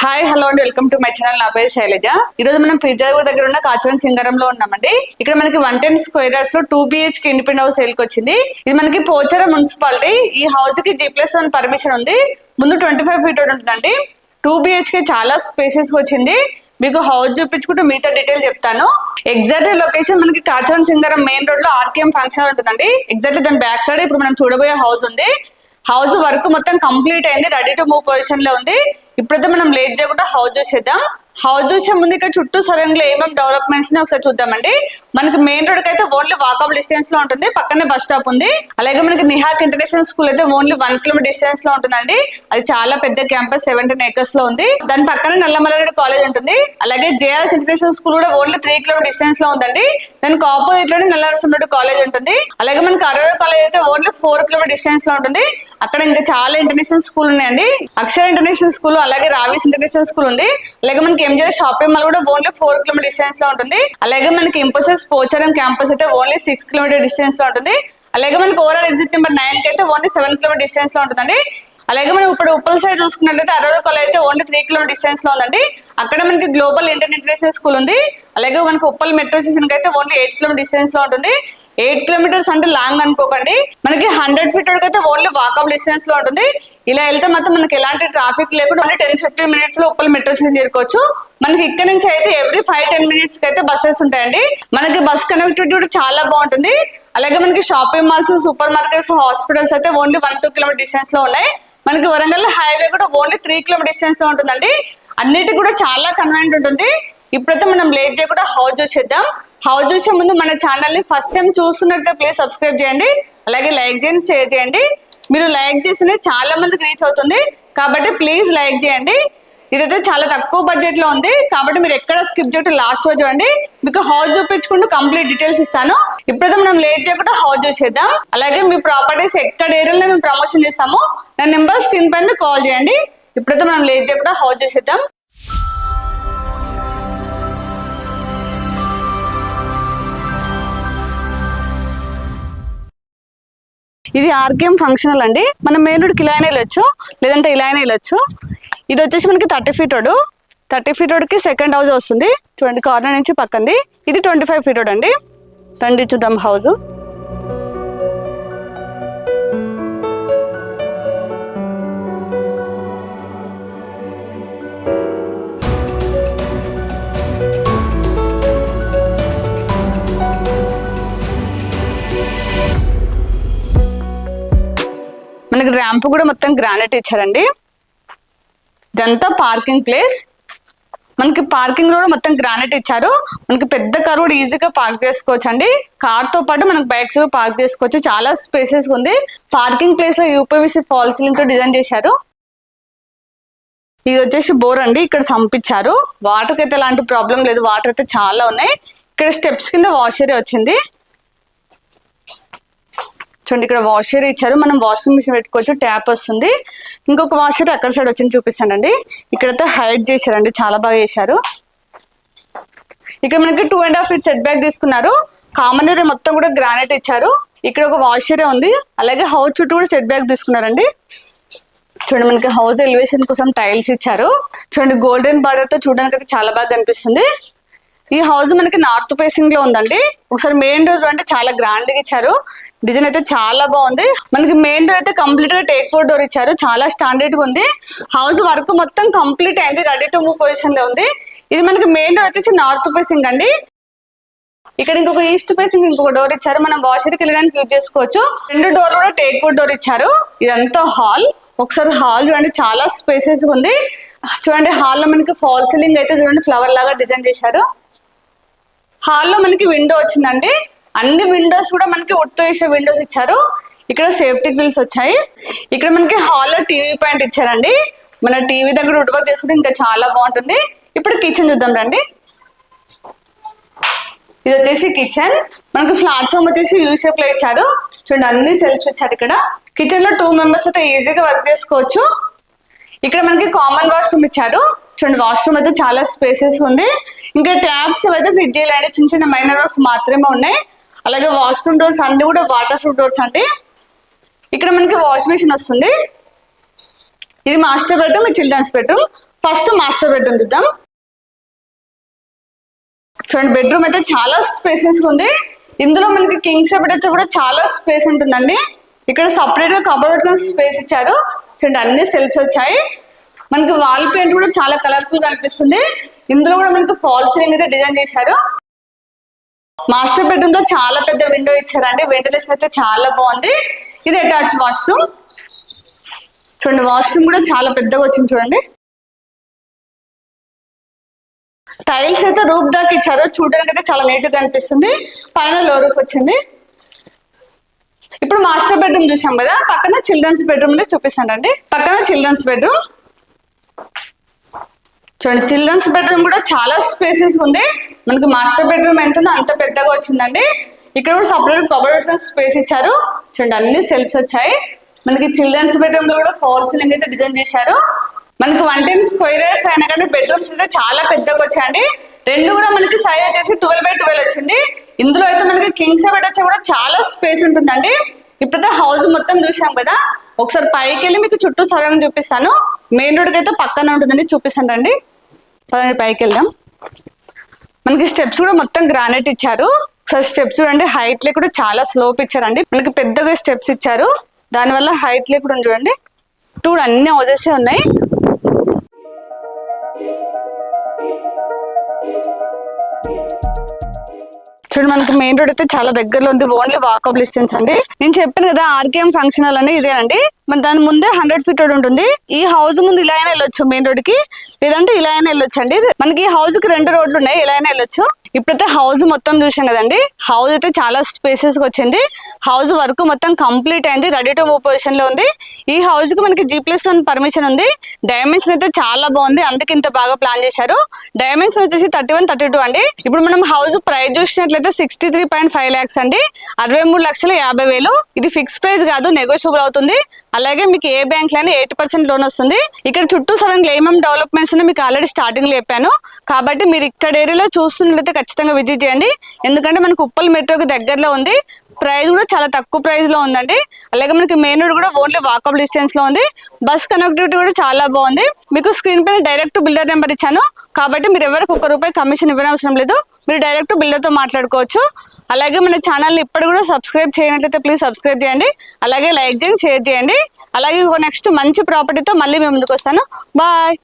Hi hello అండి welcome to my channel నా పేరు శైలజ. ఈ రోజు మనం పిజ్జాగూడ దగ్గర ఉన్న కాచవరం సింగారంలో ఉన్నామండి. ఇక్కడ మనకి వన్ టెన్ స్క్వేర్లో టూ బిహెచ్కి ఇండిపెండెంట్ హౌస్ సేల్కి వచ్చింది. ఇది మనకి పోచర మున్సిపాలిటీ. ఈ హౌస్కి జీ ప్లస్ వన్ పర్మిషన్ ఉంది. ముందు ట్వంటీ ఫైవ్ ఫీట్ ఉంటుందండి. టూ బిహెచ్కి చాలా స్పేసెస్ వచ్చింది. మీకు హౌస్ చూపించుకుంటూ మిగతా డీటెయిల్ చెప్తాను. ఎగ్జాక్ట్ లొకేషన్ మనకి కాచవరం సింగరం మెయిన్ రోడ్లో ఆర్కేఎం ఫంక్షన్ ఉంటుందండి. ఎగ్జాక్ట్ దాని బ్యాక్ సైడ్ ఇప్పుడు మనం చూడబోయే హౌస్ ఉంది. హౌస్ వర్క్ మొత్తం కంప్లీట్ అయింది రెడీ టు మూవ్ పొజిషన్లో ఉంది. ఇప్పుడైతే మనం లేట్ చేయకుండా హౌస్ చూసేద్దాం. హౌస్ చూసే ముందు ఇక్కడ చుట్టూ సరంగులు ఏమేమి డెవలప్మెంట్స్ని ఒకసారి చూద్దామండి. మనకి మెయిన్ రోడ్ అయితే ఓన్లీ వాకబుల్ డిస్టెన్స్లో ఉంటుంది. పక్కనే బస్ స్టాప్ ఉంది. అలాగే మనకి నిహాక్ ఇంటర్నేషనల్ స్కూల్ అయితే ఓన్లీ వన్ కిలోమీటర్ డిస్టెన్స్లో ఉంటుందండి. అది చాలా పెద్ద క్యాంపస్ సెవెంటీన్ ఏకర్స్లో ఉంది. దాని పక్కన నల్లమల్లారెడ్డి కాలేజ్ ఉంటుంది. అలాగే జేఆర్ఎస్ ఇంటర్నేషనల్ స్కూల్ కూడా ఓన్లీ త్రీ కిలోమీటర్ డిస్టెన్స్లో ఉందండి. దానికి ఆపోజిట్లోనే నల్లరసంరెడ్డి కాలేజ్ ఉంటుంది. అలాగే మనకి అరవై కాలేజ్ అయితే ఓన్లీ ఫోర్ కిలోమీటర్ డిస్టెన్స్లో ఉంటుంది. అక్కడ ఇంకా చాలా ఇంటర్నేషనల్ స్కూల్ ఉన్నాయండి. అక్షర ఇంటర్నేషనల్ స్కూల్ అలాగే రావిస్ ఇంటర్నేషనల్ స్కూల్ ఉంది. అలాగే మనకి ఎంజిఆర్ షాపింగ్ మాల్ కూడా ఓన్లీ ఫోర్ కిలోమీటర్ డిస్టెన్స్లో ఉంటుంది. అలాగే మనకి ఇంపోసిస్ పోచారం క్యాంపస్ అయితే ఓన్లీ సిక్స్ కిలోమీటర్ డిస్టెన్స్లో ఉంటుంది. అలాగే మనకి ఓవరాల్ ఎగ్జిట్ నెంబర్ నైన్కి అయితే ఓన్లీ సెవెన్ కిలోమీటర్ డిస్టెన్స్లో ఉంటుందండి. అలాగే మనం ఇప్పుడు ఉప్పల్ సైడ్ చూసుకున్నట్లయితే అరవై అయితే ఓన్లీ త్రీ కిలోమీటర్ డిస్టెన్స్లో ఉందండి. అక్కడ మనకి గ్లోబల్ ఇంటర్నేషనల్ స్కూల్ ఉంది. అలాగే మనకి ఉప్పల్ మెట్రో స్టేషన్కి అయితే ఓన్లీ ఎయిట్ కిలోమీటర్ డిస్టెన్స్లో ఉంటుంది. ఎయిట్ కిలోమీటర్స్ అంటే లాంగ్ అనుకోకండి. మనకి హండ్రెడ్ ఫీట్ వరకు అయితే ఓన్లీ వాకబుల్ డిస్టెన్స్లో ఉంటుంది. ఇలా వెళ్తే మాత్రం మనకి ఎలాంటి ట్రాఫిక్ లేకుండా ఓన్లీ టెన్ ఫిఫ్టీన్ మినిట్స్లో ఉప్పల్ మెట్రో స్టేషన్ చేరుకోవచ్చు. మనకి ఇక్కడ నుంచి అయితే ఎవ్రీ ఫైవ్ టెన్ మినిట్స్కి అయితే బస్సెస్ ఉంటాయండి. మనకి బస్ కనెక్టివిటీ కూడా చాలా బాగుంటుంది. అలాగే మనకి shopping malls super markets hospitals అయితే ఓన్లీ వన్ టూ కిలోమీటర్ డిస్టెన్స్లో ఉన్నాయి. మనకి వరంగల్ హైవే కూడా ఓన్లీ త్రీ కిలోమీటర్ డిస్టెన్స్లో ఉంటుందండి. అన్నిటికి కూడా చాలా కన్వీనియంట్ ఉంటుంది. ఇప్పుడైతే మనం లేట్ చేయకుండా హౌస్ చూసేద్దాం. హౌస్ చూసే ముందు మన ఛానల్ని ఫస్ట్ టైం చూస్తున్నట్లయితే ప్లీజ్ సబ్స్క్రైబ్ చేయండి. అలాగే లైక్ చేయండి షేర్ చేయండి. మీరు లైక్ చేసిన చాలా మందికి రీచ్ అవుతుంది. కాబట్టి ప్లీజ్ లైక్ చేయండి. ఇదైతే చాలా తక్కువ బడ్జెట్లో ఉంది. కాబట్టి మీరు ఎక్కడ స్కిప్ చేయటం లాస్ట్ రోజు చూడండి. మీకు హౌస్ చూపించుకుంటూ కంప్లీట్ డీటెయిల్స్ ఇస్తాను. ఇప్పుడైతే మనం లేట్ చేయకుండా హౌస్ చూసేద్దాం. అలాగే మీ ప్రాపర్టీస్ ఎక్కడ ఏరియాలో మేము ప్రమోషన్ చేస్తాము నా నెంబర్ స్క్రీన్ పైన కాల్ చేయండి. ఇప్పుడైతే మనం లేట్ చేయకుండా హౌస్ చూసేద్దాం. ఇది ఆర్కేఎం ఫంక్షనల్ అండి. మనం మెయిన్ రోడ్కి ఇలా అయినా వెళ్ళొచ్చు లేదంటే ఇలా అయినా వెళ్ళొచ్చు. ఇది వచ్చేసి మనకి thirty feet road thirty feet రోడ్కి సెకండ్ హౌస్ వస్తుంది. చూడండి కార్నర్ నుంచి పక్కంది. ఇది ట్వంటీ ఫైవ్ ఫీట్ రోడ్ అండి. రండి చూద్దాం హౌస్ మనకి ర్యాంప్ కూడా మొత్తం గ్రానైట్ ఇచ్చారండి. ఇదంతా పార్కింగ్ ప్లేస్ మనకి పార్కింగ్ కూడా మొత్తం గ్రానైట్ ఇచ్చారు. మనకి పెద్ద కార్ కూడా ఈజీగా పార్క్ చేసుకోవచ్చు అండి కార్తో పాటు మనకి బైక్స్ కూడా పార్క్ చేసుకోవచ్చు. చాలా స్పేసెస్ ఉంది. పార్కింగ్ ప్లేస్లో యూపీవీసీ ఫాల్ సీలింగ్తో డిజైన్ చేశారు. ఇది వచ్చేసి బోర్ అండి. ఇక్కడ సంపించారు. వాటర్ అయితే ఎలాంటి ప్రాబ్లం లేదు. వాటర్ అయితే చాలా ఉన్నాయి. ఇక్కడ స్టెప్స్ కింద వాష్ ఏరియా వచ్చింది. చూడండి ఇక్కడ వాషర్ ఇచ్చారు. మనం వాషింగ్ మిషన్ పెట్టుకోవచ్చు ట్యాప్ వస్తుంది. ఇంకొక వాషర్ అక్కడ సైడ్ వచ్చింది చూపిస్తానండి. ఇక్కడైతే హైడ్ చేశారండి చాలా బాగా చేశారు. ఇక్కడ మనకి two and half feet setback తీసుకున్నారు. కామన్ ఏరియా మొత్తం కూడా గ్రానైట్ ఇచ్చారు. ఇక్కడ ఒక వాషరే ఉంది. అలాగే హౌస్ చుట్టూ కూడా సెట్ బ్యాక్ తీసుకున్నారండి. చూడండి మనకి హౌస్ ఎలివేషన్ కోసం టైల్స్ ఇచ్చారు. చూడండి గోల్డెన్ బార్డర్తో చూడడానికి అయితే చాలా బాగా కనిపిస్తుంది. ఈ హౌస్ మనకి నార్త్ ఫేసింగ్లో ఉందండి. ఒకసారి మెయిన్ డోర్ అంటే చాలా గ్రాండ్గా ఇచ్చారు. డిజైన్ అయితే చాలా బాగుంది. మనకి మెయిన్ డోర్ అయితే కంప్లీట్గా టేక్ ఫోర్ డోర్ ఇచ్చారు. చాలా స్టాండర్డ్గా ఉంది. హౌస్ వర్క్ మొత్తం కంప్లీట్ అయింది. రెడీ టు మూవ్ పొజిషన్లో ఉంది. ఇది మనకి మెయిన్ డోర్ వచ్చేసి నార్త్ ఫేసింగ్ అండి. ఇక్కడ ఇంకొక ఈస్ట్ ఫేసింగ్ ఇంకొక డోర్ ఇచ్చారు. మనం వాషర్కి వెళ్ళడానికి యూజ్ చేసుకోవచ్చు. రెండు డోర్ కూడా టేక్ ఫోర్ డోర్ ఇచ్చారు. ఇదంతా హాల్ ఒకసారి హాల్ చూడండి. చాలా స్పేసెస్ ఉంది. చూడండి హాల్లో మనకి ఫాల్ సీలింగ్ అయితే చూడండి. ఫ్లవర్ లాగా డిజైన్ చేశారు. హాల్లో మనకి విండో వచ్చిందండి. అన్ని విండోస్ కూడా మనకి ఉట్టు వేసే విండోస్ ఇచ్చారు. ఇక్కడ సేఫ్టీ గ్రిల్స్ వచ్చాయి. ఇక్కడ మనకి హాల్లో టీవీ పాయింట్ ఇచ్చారండి. మన టీవీ దగ్గర వుడ్ వర్క్ చేసుకుంటే ఇంకా చాలా బాగుంటుంది. ఇప్పుడు కిచెన్ చూద్దాం రండి. ఇది వచ్చేసి కిచెన్ మనకి ప్లాట్ఫామ్ వచ్చేసి యూ షేప్లో ఇచ్చారు. చూడండి అన్ని సెల్ఫ్స్ ఇచ్చారు ఇక్కడ. కిచెన్లో టూ మెంబర్స్ అయితే ఈజీగా వర్క్ చేసుకోవచ్చు. ఇక్కడ మనకి కామన్ వాష్రూమ్ ఇచ్చారు. చూడండి వాష్రూమ్ అయితే చాలా స్పేసెస్ ఉంది. ఇంకా ట్యాబ్స్ అయితే ఫిట్ చేయాలండి చిన్న చిన్న మైనర్ వర్క్స్ మాత్రమే ఉన్నాయి. అలాగే వాష్రూమ్ డోర్స్ అన్ని కూడా వాటర్ ప్రూఫ్ డోర్స్ అండి. ఇక్కడ మనకి వాష్ మిషన్ వస్తుంది. ఇది మాస్టర్ బెడ్రూమ్ ఇది children's bedroom first master bedroom చూద్దాం. చూడండి బెడ్రూమ్ అయితే చాలా స్పేసెస్ ఉంది. ఇందులో మనకి కింగ్స్ పెట్టచ్చు వచ్చి కూడా చాలా స్పేస్ ఉంటుందండి. ఇక్కడ సపరేట్గా కబర్ పెట్టుకుని స్పేస్ ఇచ్చారు. చూడండి అన్ని సెల్ఫ్స్ వచ్చాయి. మనకి వాల్ పెయింట్ కూడా చాలా కలర్ఫుల్గా అనిపిస్తుంది. ఇందులో కూడా మనకి ఫాల్ సీలింగ్ అయితే డిజైన్ చేశారు. మాస్టర్ బెడ్రూమ్లో చాలా పెద్ద విండో ఇచ్చారండి. వెంటిలేషన్ అయితే చాలా బాగుంది. ఇది అటాచ్ వాష్రూమ్ చూడండి వాష్రూమ్ కూడా చాలా పెద్దగా వచ్చింది చూడండి. టైల్స్ అయితే రూప్ దాకా ఇచ్చారు. చూడడానికి అయితే చాలా నీట్గా అనిపిస్తుంది పైన లో రూఫ్ వచ్చింది. ఇప్పుడు మాస్టర్ బెడ్రూమ్ చూసాం కదా పక్కన చిల్డ్రన్స్ బెడ్రూమ్ అయితే చూపిస్తానండి. పక్కన చిల్డ్రన్స్ బెడ్రూమ్ చూడండి చిల్డ్రన్స్ బెడ్రూమ్ కూడా చాలా స్పేసెస్ ఉంది. మనకి మాస్టర్ బెడ్రూమ్ ఎంత ఉందో అంత పెద్దగా వచ్చిందండి. ఇక్కడ కూడా సపరేట్ కబర్డ్ స్పేస్ ఇచ్చారు. చూడండి అన్ని సెల్ఫ్స్ వచ్చాయి. మనకి చిల్డ్రన్స్ బెడ్రూమ్లో కూడా ఫోర్ సీలింగ్ అయితే డిజైన్ చేశారు. మనకి వన్ టెన్ స్క్వేర్స్ అయినా కానీ బెడ్రూమ్స్ అయితే చాలా పెద్దగా వచ్చాయండి. రెండు కూడా మనకి సైజ్ వచ్చేసి ట్వెల్వ్ బై ట్వెల్వ్ వచ్చింది. ఇందులో అయితే మనకి కింగ్స్ బెడ్ వచ్చి కూడా చాలా స్పేస్ ఉంటుందండి. ఇప్పుడైతే హౌస్ మొత్తం చూసాం కదా. ఒకసారి పైకి వెళ్ళి మీకు చుట్టూ సరౌండింగ్ చూపిస్తాను. మెయిన్ రోడ్ అయితే పక్కన ఉంటుందండి చూపిస్తాను రండి. పదండి పైకి వెళ్దాం మనకి స్టెప్స్ కూడా మొత్తం గ్రానైట్ ఇచ్చారు. ఒకసారి స్టెప్స్ చూడండి హైట్ లే కూడా చాలా స్లోప్ ఇచ్చారండి మనకి పెద్దగా స్టెప్స్ ఇచ్చారు. దానివల్ల హైట్ లే కూడా చూడండి. టూ అన్ని హౌజెస్ ఉన్నాయి. చూడు మనకి మెయిన్ రోడ్ అయితే చాలా దగ్గరలో ఉంది. ఓన్లీ వాకబుల్ డిస్టెన్స్ అండి. నేను చెప్పాను కదా ఆర్కేఎం ఫంక్షన్ హాల్ అని ఇదేనండి. మన దాని ముందే హండ్రెడ్ ఫీట్ రోడ్ ఉంటుంది. ఈ హౌస్ ముందు ఇలా అయినా వెళ్ళొచ్చు మెయిన్ రోడ్కి. లేదంటే ఇలా అయినా వెళ్ళొచ్చు అండి మనకి ఈ హౌస్కి రెండు రోడ్లు ఉన్నాయి ఇలా అయినా వెళ్ళొచ్చు. ఇప్పుడైతే హౌస్ మొత్తం చూసాం కదండి. హౌస్ అయితే చాలా స్పేసెస్ వచ్చింది. హౌస్ వర్క్ మొత్తం కంప్లీట్ అయింది. రెడీ టు మూవ్ పొజిషన్లో ఉంది. ఈ హౌస్కి మనకి జీ ప్లస్ వన్ పర్మిషన్ ఉంది. డైమెన్షన్ అయితే చాలా బాగుంది. అందుకే ఇంత బాగా ప్లాన్ చేశారు. డైమెన్షన్ వచ్చేసి థర్టీ వన్ థర్టీ టూ అండి. ఇప్పుడు మనం హౌస్ ప్రైస్ చూసినట్లయితే sixty three point five lakhs అండి. అరవై మూడు లక్షల యాభై వేలు. ఇది ఫిక్స్ ప్రైస్ కాదు నెగోషియబుల్ అవుతుంది. అలాగే మీకు ఏ బ్యాంక్లోనే ఎయిటీ పర్సెంట్ లోన్ వస్తుంది. ఇక్కడ చుట్టూ సడన్ ఏమేమి డెవలప్మెంట్స్ మీకు ఆల్రెడీ స్టార్టింగ్లో చెప్పాను. కాబట్టి మీరు ఇక్కడ ఏరియాలో చూస్తున్నట్లయితే ఖచ్చితంగా విజిట్ చేయండి. ఎందుకంటే మనకు ఉప్పల్ మెట్రోకి దగ్గరలో ఉంది. ప్రైస్ కూడా చాలా తక్కువ ప్రైస్లో ఉందండి. అలాగే మనకి మెయిన్ రోడ్ కూడా ఓన్లీ వాకబుల్ డిస్టెన్స్లో ఉంది. బస్ కనెక్టివిటీ కూడా చాలా బాగుంది. మీకు స్క్రీన్ పైన డైరెక్ట్ బిల్డర్ నెంబర్ ఇచ్చాను. కాబట్టి మీరు ఎవరికి ఒక రూపాయి కమిషన్ ఇవ్వనవసరం లేదు. మీరు డైరెక్ట్ బిల్డర్తో మాట్లాడుకోవచ్చు. అలాగే మన ఛానల్ని ఇప్పుడు కూడా సబ్స్క్రైబ్ చేయనట్లయితే ప్లీజ్ సబ్స్క్రైబ్ చేయండి. అలాగే లైక్ చేయండి షేర్ చేయండి. అలాగే నెక్స్ట్ మంచి ప్రాపర్టీతో మళ్ళీ మేము ముందుకు వస్తాను. బాయ్